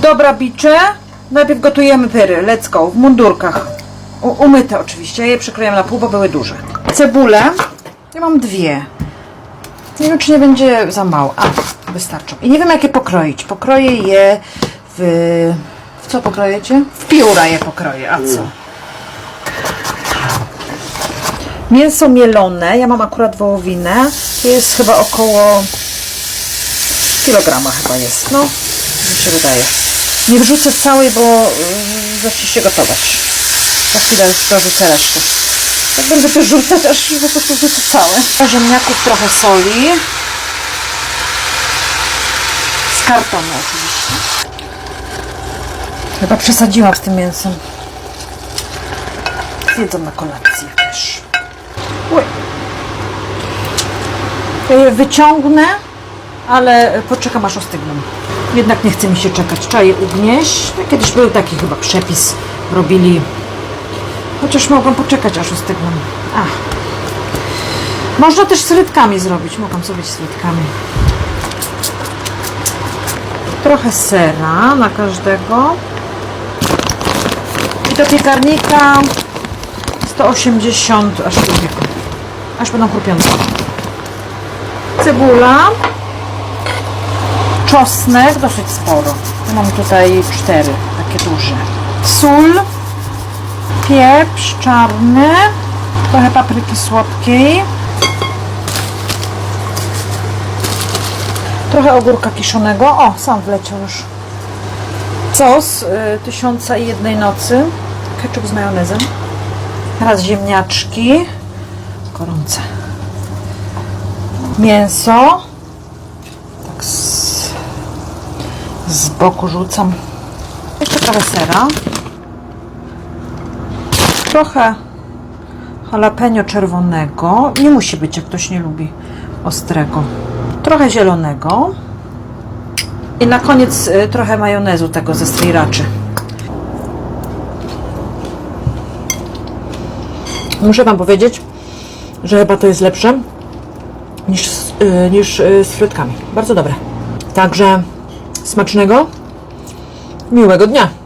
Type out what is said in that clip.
Dobra, bicze. Najpierw gotujemy pyry. Let's go. W mundurkach. U, umyte oczywiście. Ja je przykroję na pół, bo były duże. Cebulę. Ja mam dwie. Nie wiem, czy nie będzie za mało. A, wystarczą. I nie wiem, jakie pokroić. Pokroję je w... W co pokrojecie? W pióra je pokroję. A co? Mięso mielone. Ja mam akurat wołowinę. To jest chyba około kilograma chyba jest. No, mi się wydaje. Nie wrzucę całej, bo yy, zacznie się gotować. Na chwilę dorzucę resztę. Jak będę to rzucać, aż po prostu wrzucę całe. Ziemniaków trochę soli. Z kartonu oczywiście. Chyba przesadziłam z tym mięsem. Jedzą na kolację też. Ja je wyciągnę, ale poczekam aż ostygną. Jednak nie chce mi się czekać. Trzeba je ugnieść. No, Kiedyś był taki chyba przepis. Robili. Chociaż mogą poczekać aż ostygną. Ach. Można też z frytkami zrobić. Mogą zrobić z frytkami. Trochę sera na każdego. I do piekarnika 180 aż tu wieku. Aż będą chrupiące. Cebula. Czosnek dosyć sporo. Mam tutaj cztery, takie duże. Sól. Pieprz czarny. Trochę papryki słodkiej. Trochę ogórka kiszonego. O, sam wleciał już. Sos y, Tysiąca i Jednej Nocy. Ketchup z majonezem. Teraz ziemniaczki. Gorące. Mięso. Tak z, z boku rzucam. Jeszcze trochę sera. Trochę jalapeno czerwonego. Nie musi być, jak ktoś nie lubi ostrego. Trochę zielonego. I na koniec y, trochę majonezu tego ze sriraczy. Muszę Wam powiedzieć, że chyba to jest lepsze niż, y, niż y, z frytkami. Bardzo dobre. Także smacznego, miłego dnia.